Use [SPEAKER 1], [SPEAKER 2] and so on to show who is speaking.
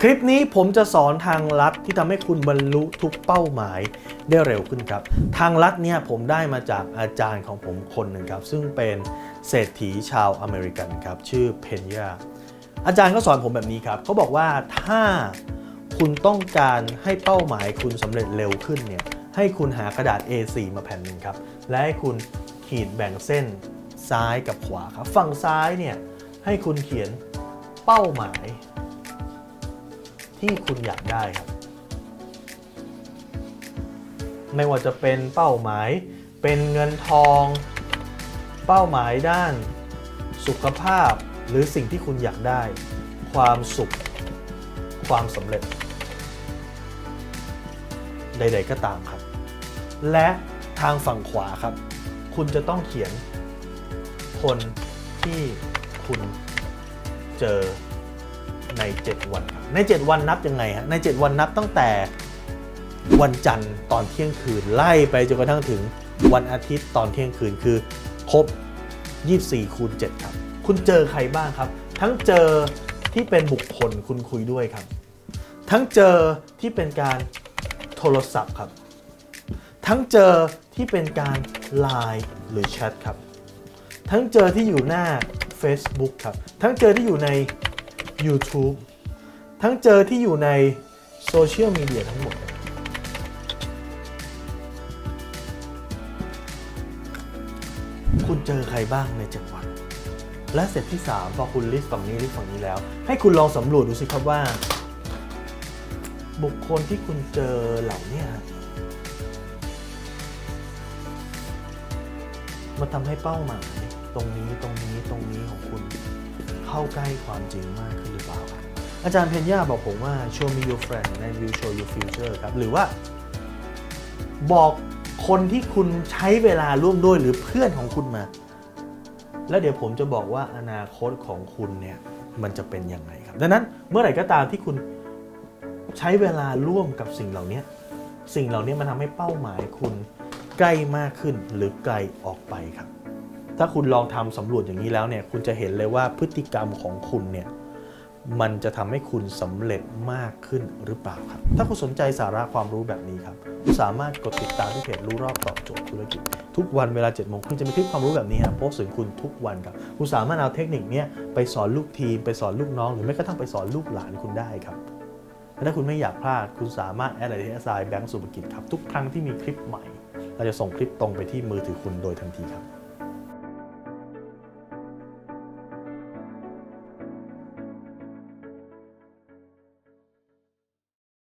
[SPEAKER 1] คลิปนี้ผมจะสอนทางลัดที่ทำให้คุณบรรลุทุกเป้าหมายได้เร็วขึ้นครับ ทางลัดเนี่ยผมได้มาจากอาจารย์ของผมคนหนึ่งครับ ซึ่งเป็นเศรษฐีชาวอเมริกันครับ ชื่อเพนยาอาจารย์ก็สอนผมแบบนี้ครับเขาบอกว่าถ้าคุณต้องการให้เป้าหมายคุณสำเร็จเร็วขึ้นเนี่ยให้คุณหากระดาษ A4 มาแผ่นหนึ่งครับ และให้คุณขีดแบ่งเส้นซ้ายกับขวาครับ ฝั่งซ้ายเนี่ยให้คุณเขียนเป้าหมาย ที่คุณอยากได้ครับ ไม่ว่าจะเป็นเป้าหมายเป็นเงินทอง เป้าหมายด้านสุขภาพหรือสิ่งที่คุณอยากได้ ความสุข ความสำเร็จ ใด ๆ ก็ตามครับ และทางฝั่งขวาครับ คุณจะต้องเขียนคนที่คุณเจอ ใน 7 วัน ใน 7 วันนับยังไงฮะใน 7 วันนับตั้งแต่วันจันทร์ตอนเที่ยงคืนไล่ไปจนกระทั่งถึงวันอาทิตย์ตอนเที่ยงคืนคือครบ 24 คูณ 7 ครับ คุณเจอใครบ้างครับ ทั้งเจอที่เป็นบุคคลคุณคุยด้วยครับ ทั้งเจอที่เป็นการโทรศัพท์ครับ ทั้งเจอที่เป็นการไลน์หรือแชทครับ ทั้งเจอที่อยู่หน้า Facebook ครับ ทั้งเจอที่อยู่ใน YouTube ทั้งเจอที่อยู่ในโซเชียลมีเดียทั้งหมด คุณเจอใครบ้างใน7วัน และเสร็จที่ 3 พอคุณลิสต์ฝั่งนี้ลิสต์ฝั่งนี้แล้ว ให้คุณลองสำรวจดูสิครับว่า บุคคลที่คุณเจอเหล่านี้มาทำให้เป้าหมายตรงนี้ตรงนี้ตรงนี้ของคุณ เข้าใกล้ความจริงมากขึ้นหรือเปล่าครับอาจารย์เพนย่าบอกผมว่า show me your friend and will show you future ครับ หรือว่า บอกคนที่คุณใช้เวลาร่วมด้วยหรือเพื่อนของคุณมา แล้วเดี๋ยวผมจะบอกว่าอนาคตของคุณเนี่ยมันจะเป็นยังไงครับ ดังนั้นเมื่อไหร่ก็ตามที่คุณใช้เวลาร่วมกับสิ่งเหล่านี้สิ่งเหล่านี้มันทำให้เป้าหมายคุณใกล้มากขึ้นหรือไกลออกไปครับ ถ้าคุณลองทำสำรวจอย่างนี้แล้วเนี่ยคุณจะเห็นเลยว่าพฤติกรรมของคุณเนี่ยมันจะทำให้คุณสำเร็จมากขึ้นหรือเปล่าครับ ถ้าคุณสนใจสาระความรู้แบบนี้ครับคุณสามารถกดติดตามที่เพจรู้รอบตอบโจทย์ธุรกิจ ทุกวันเวลา7จ็ดโมงครึ่งจะมีคลิปความรู้แบบนี้ครับโพสต์ถึงคุณทุกวันครับ คุณสามารถเอาเทคนิคนี้ไปสอนลูกทีม ไปสอนลูกน้อง หรือแม้กระทั่งไปสอนลูกหลานคุณได้ครับและถ้าคุณไม่อยากพลาด คุณสามารถแอดไลน์ที่แอสไซแบงก์สุภกิจครับทุกครั้งที่มีคลิปใหม่ เราจะส่งคลิปตรงไปที่มือถือคุณโดยทันทีครับ